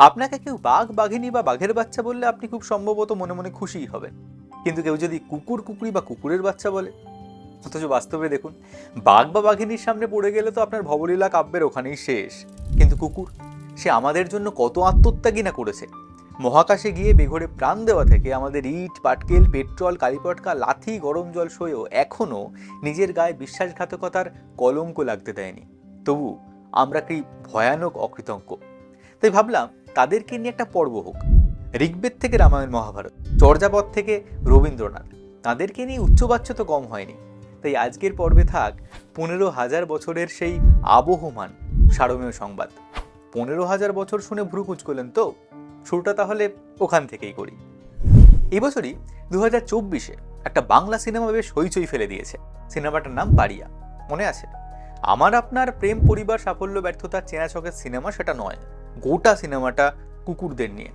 আপনাকে কেউ বাঘ, বাঘিনী বা বাঘের বাচ্চা বললে আপনি খুব সম্ভবত মনে মনে খুশিই হবেন। কিন্তু কেউ যদি কুকুর, কুকুরি বা কুকুরের বাচ্চা বলে, অথচ বাস্তবে দেখুন, বাঘ বা বাঘিনীর সামনে পড়ে গেলে তো আপনার ভবলীলা কাব্যের ওখানেই শেষ। কিন্তু কুকুর, সে আমাদের জন্য কত আত্মত্যাগী না করেছে। মহাকাশে গিয়ে বেঘরে প্রাণ দেওয়া থেকে আমাদের ইট, পাটকেল, পেট্রোল, কালিপটকা, লাথি, গরম জল সয়েও এখনও নিজের গায়ে বিশ্বাসঘাতকতার কলঙ্ক লাগতে দেয়নি। তবু আমরা কি ভয়ানক অকৃতজ্ঞ? তাই ভাবলাম তাদেরকে নিয়ে একটা পর্ব হোক। ঋগ্বেদ থেকে রামায়ণ মহাভারত, চর্যাপদ থেকে রবীন্দ্রনাথ। তাদেরকে নিয়ে উচ্চবাচ্য তো কম হয়নি। তাই আজকের পর্বে থাক পনেরো হাজার বছরের সেই আবহমান সারমেয় সংবাদ। পনেরো হাজার বছর শুনে ভ্রু কুচকলেন তো? শুরুটা তাহলে ওখান থেকেই করি। এবছরই দু হাজার চব্বিশে একটা বাংলা সিনেমা বেশ হইচই ফেলে দিয়েছে। সিনেমাটার নাম পারিয়া মনে আছে? আমার, আপনার প্রেম, পরিবার, সাফল্য ব্যর্থতার চেনা ছকের সিনেমা সেটা নয়। গোটা সিনেমাটা কুকুরদের নিয়ে।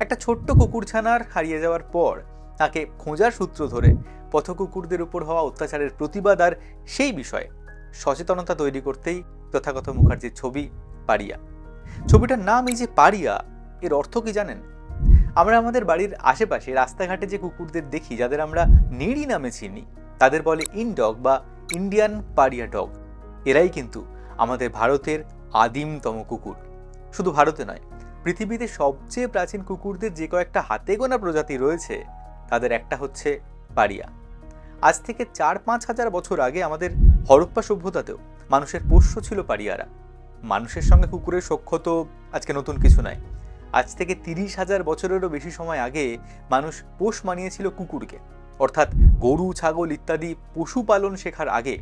একটা ছোট্ট কুকুর ছানার হারিয়ে যাওয়ার পর তাকে খোঁজার সূত্র ধরে পথকুকুরদের উপর হওয়া অত্যাচারের প্রতিবাদ আর সেই বিষয়ে সচেতনতা তৈরি করতেই তথাগত মুখার্জির ছবি পারিয়া। ছবিটার নাম এই যে পারিয়া, এর অর্থ কি জানেন? আমরা আমাদের বাড়ির আশেপাশে রাস্তাঘাটে যে কুকুরদের দেখি, যাদের আমরা নিড়ি নামে চিনি, তাদের বলে ইনডগ বা ইন্ডিয়ান পারিয়া ডগ। এরাই কিন্তু আমাদের ভারতের আদিমতম কুকুর। শুধু ভারতে নয়, পৃথিবীতে সবচেয়ে প্রাচীন কুকুরদের যে কয়েকটা হাতে গোনা প্রজাতি রয়েছে, তাদের একটা হচ্ছে পারিয়া আজ থেকে চার পাঁচ হাজার বছর আগে আমাদের হরপ্পা সভ্যতাতেও মানুষের পোষ্য ছিল পারিয়ারা মানুষের সঙ্গে কুকুরের সখ্য তো আজকে নতুন কিছু নয়। আজ থেকে তিরিশ হাজার বছরেরও বেশি সময় আগে মানুষ পোষ মানিয়েছিল কুকুরকে। অর্থাৎ গরু, ছাগল ইত্যাদি পশুপালন শেখার আগে,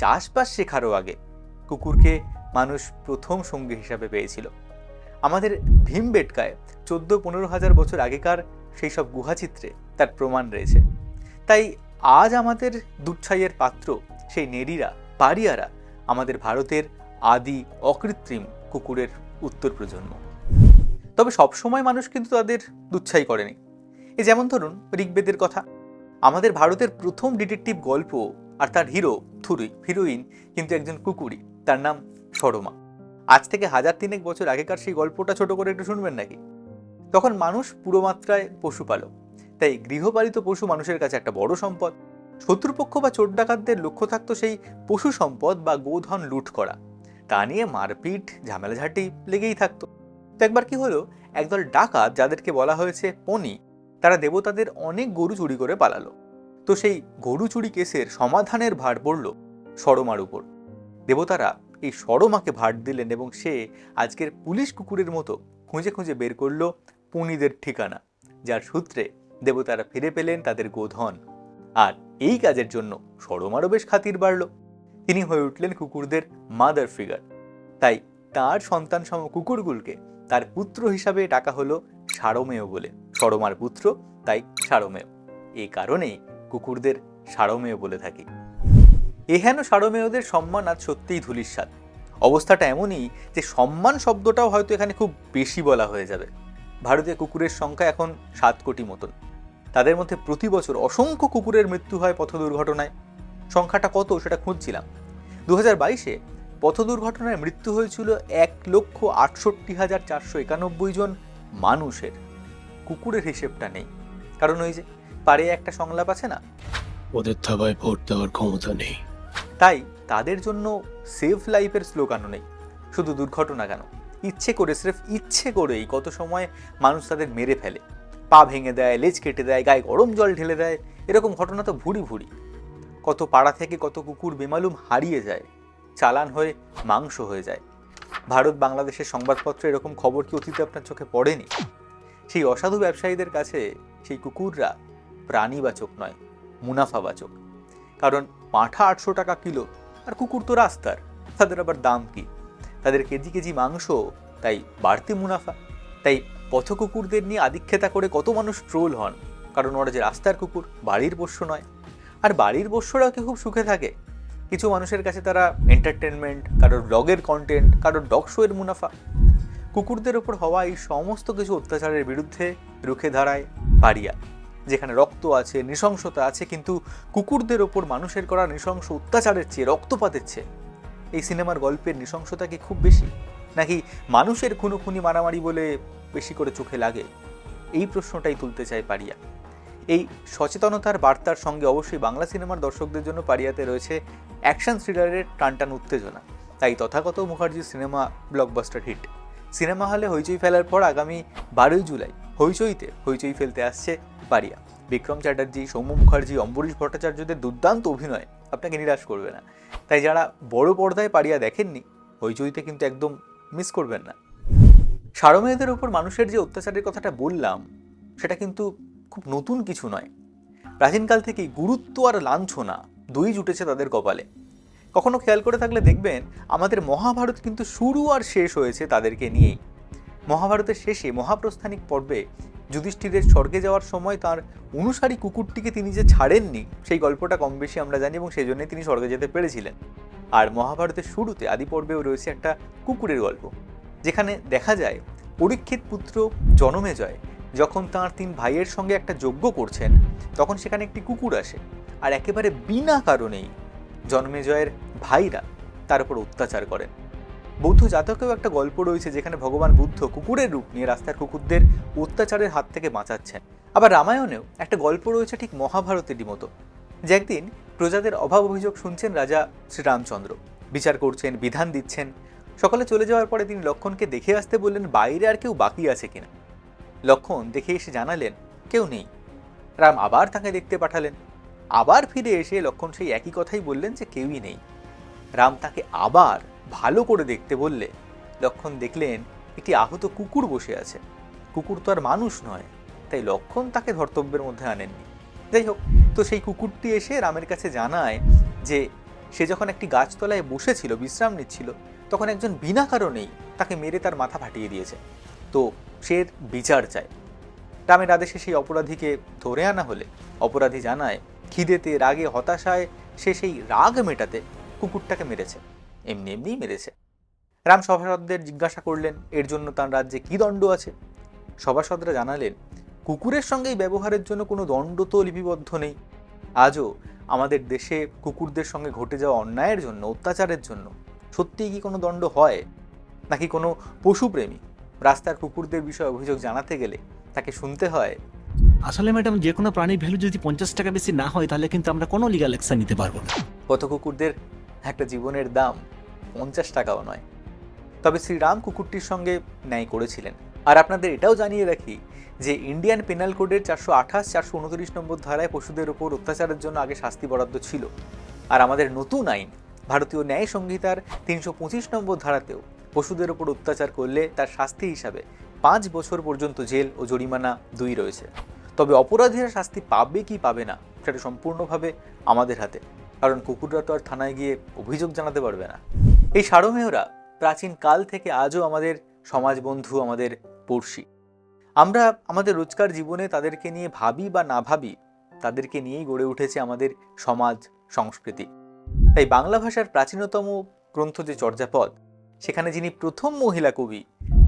চাষবাস শেখারও আগে কুকুরকে মানুষ প্রথম সঙ্গী হিসাবে পেয়েছিল। আমাদের ভীমবেটকায় চোদ্দ পনেরো হাজার বছর আগেকার সেই সব গুহাচিত্রে তার প্রমাণ রয়েছে। তাই আজ আমাদের দুচ্ছাইয়ের পাত্র সেই নেড়িরা পারিয়ারা আমাদের ভারতের আদি অকৃত্রিম কুকুরের উত্তর প্রজন্ম। তবে সবসময় মানুষ কিন্তু তাদের দুচ্ছাই করেনি। এ যেমন ধরুন ঋগ্বেদের কথা। আমাদের ভারতের প্রথম ডিটেকটিভ গল্প আর তার হিরো থুরুই হিরোইন কিন্তু একজন কুকুরই, তার নাম সরমা। আজ থেকে হাজার তিনেক বছর আগেকার সেই গল্পটা ছোট করে একটু শুনবেন নাকি? তখন মানুষ পুরো মাত্রায় পশুপালক। তাই গৃহপালিত পশু মানুষের কাছে একটা বড় সম্পদ। শত্রুপক্ষ বা চোর ডাকাতদের লক্ষ্য থাকতো সেই পশু সম্পদ বা গোধন লুট করা। তা নিয়ে মারপিট, ঝামেলাঝাটি লেগেই থাকতো। তো একবার কি হলো? একদল ডাকাত যাদেরকে বলা হয়েছে পনি তারা দেবতাদের অনেক গরু চুরি করে পালালো। তো সেই গরু চুরি কেসের সমাধানের ভার পড়ল সরমার উপর। দেবতারা এই সরমাকে ভার দিলেন এবং সে আজকের পুলিশ কুকুরের মতো খুঁজে খুঁজে বের করল পুনিদের ঠিকানা, যার সূত্রে দেবতারা ফিরে পেলেন তাদের গোধন। আর এই কাজের জন্য সরমারও বেশ খাতির বাড়ল। তিনি হয়ে উঠলেন কুকুরদের মাদার ফিগার তাই তার সন্তান সম কুকুরগুলকে তার পুত্র হিসাবে ডাকা হলো সারমেয় বলে। সরমার পুত্র তাই সারমেয়। এই কারণেই কুকুরদের সারমেয় বলে থাকি। এহেন সারমেয়দের সম্মান আজ সত্যিই ধুলিস্বাদ অবস্থাটা এমনই যে সম্মান শব্দটাও হয়তো এখানে খুব বেশি বলা হয়ে যাবে। ভারতীয় কুকুরের সংখ্যা এখন সাত কোটি মতন। তাদের মধ্যে প্রতি বছর অসংখ্য কুকুরের মৃত্যু হয় পথ দুর্ঘটনায় সংখ্যাটা কত সেটা খুঁজছিলাম। দু হাজার বাইশে পথ দুর্ঘটনায় মৃত্যু হয়েছিল এক লক্ষ আটষট্টি হাজার চারশো একানব্বই জন মানুষের। কুকুরের হিসেবটা নেই। কারণ ওই যে পারে একটা সংলাপ আছে না? ওদের থাবায় ভোট দেওয়ার ক্ষমতা নেই। তাই তাদের জন্য সেফ লাইফের স্লোগানও নেই। শুধু দুর্ঘটনা কেন? ইচ্ছে করে, স্রেফ ইচ্ছে করেই কত সময় মানুষ তাদের মেরে ফেলে। পা ভেঙে দেয়, লেজ কেটে দেয়, গায়ে গরম জল ঢেলে দেয়, এরকম ঘটনা তো ভুরি ভুরি। কত পাড়া থেকে কত কুকুর বেমালুম হারিয়ে যায়, চালান হয়ে মাংস হয়ে যায়। ভারত বাংলাদেশের সংবাদপত্রে এরকম খবর কি অতীতে আপনার চোখে পড়েনি? সেই অসাধু ব্যবসায়ীদের কাছে সেই কুকুররা প্রাণীবাচক নয়, মুনাফাবাচক। কারণ পাঁঠা আটশো টাকা কিলো, আর কুকুর তো রাস্তার। তাদের আবার দাম কি? তাদের কেজি কেজি মাংস, তাই বাড়তি মুনাফা। তাই পথ কুকুরদের নিয়ে আদিক্ষেতা করে কত মানুষ ট্রোল হন। কারণ ওরা যে রাস্তার কুকুর, বাড়ির পোষ্য নয়। আর বাড়ির পোষ্যরাও কি খুব সুখে থাকে? কিছু মানুষের কাছে তারা এন্টারটেনমেন্ট কারোর ব্লগের কন্টেন্ট কারোর ডগ শো এর মুনাফা। কুকুরদের ওপর হওয়া এই সমস্ত কিছু অত্যাচারের বিরুদ্ধে রুখে দাঁড়ায় পারিয়া। যেখানে রক্ত আছে, নৃশংসতা আছে, কিন্তু কুকুরদের ওপর মানুষের করা নৃশংস অত্যাচারের চেয়ে রক্তপাতের চেয়ে। এই সিনেমার গল্পের নৃশংসতা কি খুব বেশি? নাকি মানুষের খুনোখুনি মারামারি বলে বেশি করে চোখে লাগে? এই প্রশ্নটাই তুলতে চায় পারিয়া। এই সচেতনতার বার্তার সঙ্গে অবশ্যই বাংলা সিনেমার দর্শকদের জন্য পারিয়াতে রয়েছে অ্যাকশন থ্রিলারের টানটান উত্তেজনা। তাই তথাগত মুখার্জির সিনেমা ব্লকবাস্টার হিট সিনেমা হলে হইচই ফেলার পর আগামী বারোই জুলাই হইচইতে হইচই ফেলতে আসছে পারিয়া বিক্রম চ্যাটার্জি, সৌম্য মুখার্জি, অম্বরীশ ভট্টাচার্যদের দুর্দান্ত অভিনয় আপনাকে নিরাশ করবে না। তাই যারা বড় পর্দায় পারিয়া দেখেননি, হইচইতে কিন্তু একদম মিস করবেন না। সারমেয়েদের উপর মানুষের যে অত্যাচারের কথাটা বললাম, সেটা কিন্তু খুব নতুন কিছু নয়। প্রাচীনকাল থেকেই গুরুত্ব আর লাঞ্ছনা দুই জুটেছে তাদের কপালে। কখনো খেয়াল করে থাকলে দেখবেন, আমাদের মহাভারত কিন্তু শুরু আর শেষ হয়েছে তাদেরকে নিয়েই। মহাভারতের শেষে মহাপ্রস্থানিক পর্বে যুধিষ্ঠিরের স্বর্গে যাওয়ার সময় তার অনুসারী কুকুরটিকে তিনি যে ছাড়েননি, সেই গল্পটা কম বেশি আমরা জানি এবং সেই জন্যই তিনি স্বর্গে যেতে পেরেছিলেন। আর মহাভারতের শুরুতে আদি পর্বেও রয়েছে একটা কুকুরের গল্প, যেখানে দেখা যায় পরীক্ষিত পুত্র জনমেজয় যখন তার তিন ভাইয়ের সঙ্গে একটা যজ্ঞ করছেন, তখন সেখানে একটি কুকুর আসে আর একেবারে বিনা কারণেই জন্মেজয়ের ভাইরা তার উপর অত্যাচার করেন। বৌদ্ধ জাতকেও একটা গল্প রয়েছে যেখানে ভগবান বুদ্ধ কুকুরের রূপ নিয়ে রাস্তার কুকুরদের অত্যাচারের হাত থেকে বাঁচাচ্ছেন। আবার রামায়ণেও একটা গল্প রয়েছে ঠিক মহাভারতেরই মতো, যে একদিন প্রজাদের অভাব অভিযোগ শুনছেন রাজা শ্রীরামচন্দ্র। বিচার করছেন, বিধান দিচ্ছেন। সকালে চলে যাওয়ার পরে তিনি লক্ষণকে দেখে আসতে বললেন, বাইরে আর কেউ বাকি আছে কিনা? লক্ষণ দেখে এসে জানালেন, কেউ নেই। রাম আবার তাকে দেখতে পাঠালেন। আবার ফিরে এসে লক্ষণ সেই একই কথাই বললেন যে, কেউই নেই। রাম তাকে আবার ভালো করে দেখতে বললে লক্ষণ দেখলেন একটি আহত কুকুর বসে আছে। কুকুর তো আর মানুষ নয়, তাই লক্ষণ তাকে ধর্তব্যের মধ্যে আনেননি। যাই হোক, তো সেই কুকুরটি এসে রামের কাছে জানায় যে সে যখন একটি গাছতলায় বসেছিল, বিশ্রাম নিচ্ছিল, তখন একজন বিনা কারণেই তাকে মেরে তার মাথা ফাটিয়ে দিয়েছে। তো সে বিচার চায়। রামের আদেশে সেই অপরাধীকে ধরে আনা হলে অপরাধী জানায়, খিদেতে, রাগে, হতাশায় সে সেই রাগ মেটাতে কুকুরটাকে মেরেছে। এমনি এমনিই মেরেছে। রাম সভাসদদের জিজ্ঞাসা করলেন এর জন্য তার রাজ্যে কী দণ্ড আছে? সভাসদরা জানালেন কুকুরের সঙ্গেই ব্যবহারের জন্য কোনো দণ্ড তো লিপিবদ্ধ নেই। আজও আমাদের দেশে কুকুরদের সঙ্গে ঘটে যাওয়া অন্যায়ের জন্য অত্যাচারের জন্য সত্যিই কি কোনো দণ্ড হয়? নাকি কোনো পশুপ্রেমী রাস্তার কুকুরদের বিষয়ে অভিযোগ জানাতে গেলে তাকে শুনতে হয়? আসলে ম্যাডাম যে কোনো প্রাণীর ভ্যালু যদি পঞ্চাশ টাকা বেশি না হয় তাহলে কিন্তু আমরা কোনো লিগাল অ্যাকশন নিতে পারব না। কত কুকুরদের একটা জীবনের দাম পঞ্চাশ টাকাও নয়। তবে শ্রীরাম কুকুরটির সঙ্গে ন্যায় করেছিলেন। আর আপনাদের এটাও জানিয়ে রাখি যে ইন্ডিয়ান পেনাল কোডের চারশো আঠাশ, চারশো উনত্রিশ নম্বর ধারায় পশুদের উপর অত্যাচারের জন্য আগে শাস্তি বরাদ্দ ছিল। আর আমাদের নতুন আইন, ভারতীয় ন্যায় সংহিতার তিনশো পঁচিশ নম্বর ধারাতেও পশুদের উপর অত্যাচার করলে তার শাস্তি হিসাবে পাঁচ বছর পর্যন্ত জেল ও জরিমানা দুই রয়েছে। তবে অপরাধীরা শাস্তি পাবে কি পাবে না, সেটা সম্পূর্ণভাবে আমাদের হাতে। কারণ কুকুররা তো আর থানায় গিয়ে অভিযোগ জানাতে পারবে না। এই সারমেয়রা প্রাচীন কাল থেকে আজও আমাদের সমাজ বন্ধু আমাদের পড়শি। আমরা আমাদের রোজকার জীবনে তাদেরকে নিয়ে ভাবি বা না ভাবি, তাদেরকে নিয়েই গড়ে উঠেছে আমাদের সমাজ সংস্কৃতি। তাই বাংলা ভাষার প্রাচীনতম গ্রন্থ যে চর্যাপদ, সেখানে যিনি প্রথম মহিলা কবি,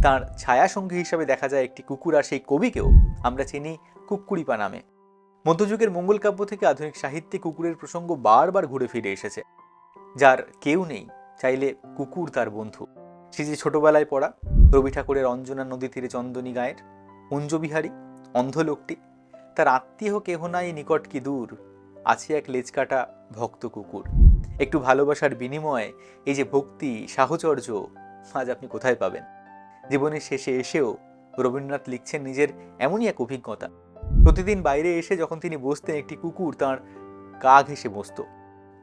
তার ছায়াসঙ্গী হিসাবে দেখা যায় একটি কুকুর, আর সেই কবিকেও আমরা চিনি কুকুরিপা নামে। মধ্যযুগের মঙ্গল কাব্য থেকে আধুনিক সাহিত্যে কুকুরের প্রসঙ্গ বারবার ঘুরে ফিরে এসেছে। যার কেউ নেই, চাইলে কুকুর তার বন্ধু। সে যে ছোটবেলায় পড়া, রবি ঠাকুরের অঞ্জনা নদী তীরে চন্দনী গায়ের কুঞ্জবিহারী অন্ধ লোকটি তার আত্মীয় কেহ নাই নিকট কি দূর, আছে এক লেজকাটা ভক্ত কুকুর। একটু ভালোবাসার বিনিময়ে এই যে ভক্তি, সাহচর্য, আজ আপনি কোথায় পাবেন? জীবনের শেষে এসেও রবীন্দ্রনাথ লিখছেন নিজের এমনই এক অভিজ্ঞতা। প্রতিদিন বাইরে এসে যখন তিনি বসতেন, একটি কুকুর তার গা ঘেসে বসত।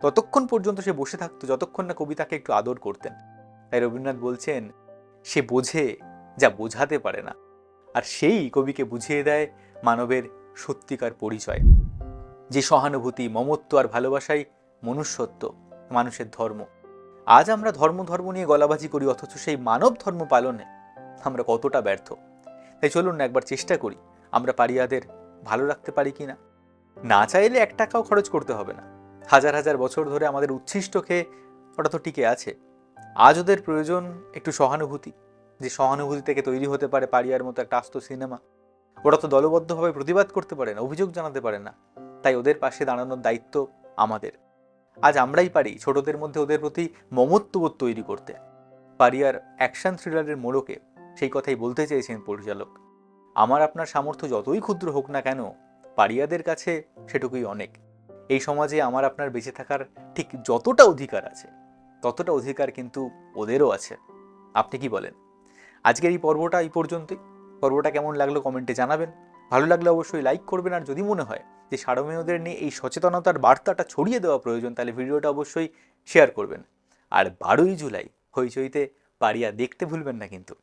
ততক্ষণ পর্যন্ত সে বসে থাকতো, যতক্ষণ না কবি তাকে একটু আদর করতেন। তাই রবীন্দ্রনাথ বলছেন, সে বোঝে যা বোঝাতে পারে না। আর সেই কবিকে বুঝিয়ে দেয় মানবের সত্যিকার পরিচয়। যে সহানুভূতি, মমত্ব আর ভালোবাসাই মনুষ্যত্ব, মানুষের ধর্ম। আজ আমরা ধর্ম ধর্ম নিয়ে গলাবাজি করি, অথচ সেই মানব ধর্ম পালনে আমরা কতটা ব্যর্থ। তাই চলুন না, একবার চেষ্টা করি। আমরা পারিয়াদের ভালো রাখতে পারি কি না? না চাইলে এক টাকাও খরচ করতে হবে না। হাজার হাজার বছর ধরে আমাদের উচ্ছিষ্ট খেয়ে ওটা তো টিকে আছে। আজ ওদের প্রয়োজন একটু সহানুভূতি। যে সহানুভূতি থেকে তৈরি হতে পারে পারিয়ার মতো একটা আস্ত সিনেমা। ওরা তো দলবদ্ধভাবে প্রতিবাদ করতে পারে না, অভিযোগ জানাতে পারে না। তাই ওদের পাশে দাঁড়ানোর দায়িত্ব আমাদের। আজ আমরাই পারি ছোটদের মধ্যে ওদের প্রতি মমত্ববোধ তৈরি করতে। পারিয়ার অ্যাকশন থ্রিলারের মোড়কে সেই কথাই বলতে চেয়েছেন পরিচালক। আমার আপনার সামর্থ্য যতই ক্ষুদ্র হোক না কেন পারিয়াদের কাছে সেটুকুই অনেক। এই সমাজে আমার আপনার বেঁচে থাকার ঠিক যতটা অধিকার আছে, ততটা অধিকার কিন্তু ওদেরও আছে। আপনি কি বলেন? আজকের এই পর্বটা এই পর্যন্তই। পর্বটা কেমন লাগল কমেন্টে জানাবেন। ভালো লাগলে অবশ্যই লাইক করবেন আর যদি মনে হয় যে সারমেয়দের নিয়ে এই সচেতনতার বার্তাটা ছড়িয়ে দেওয়া প্রয়োজন, তাহলে ভিডিওটা অবশ্যই শেয়ার করবেন। আর বারোই জুলাই হইচইতে পারিয়া দেখতে ভুলবেন না কিন্তু।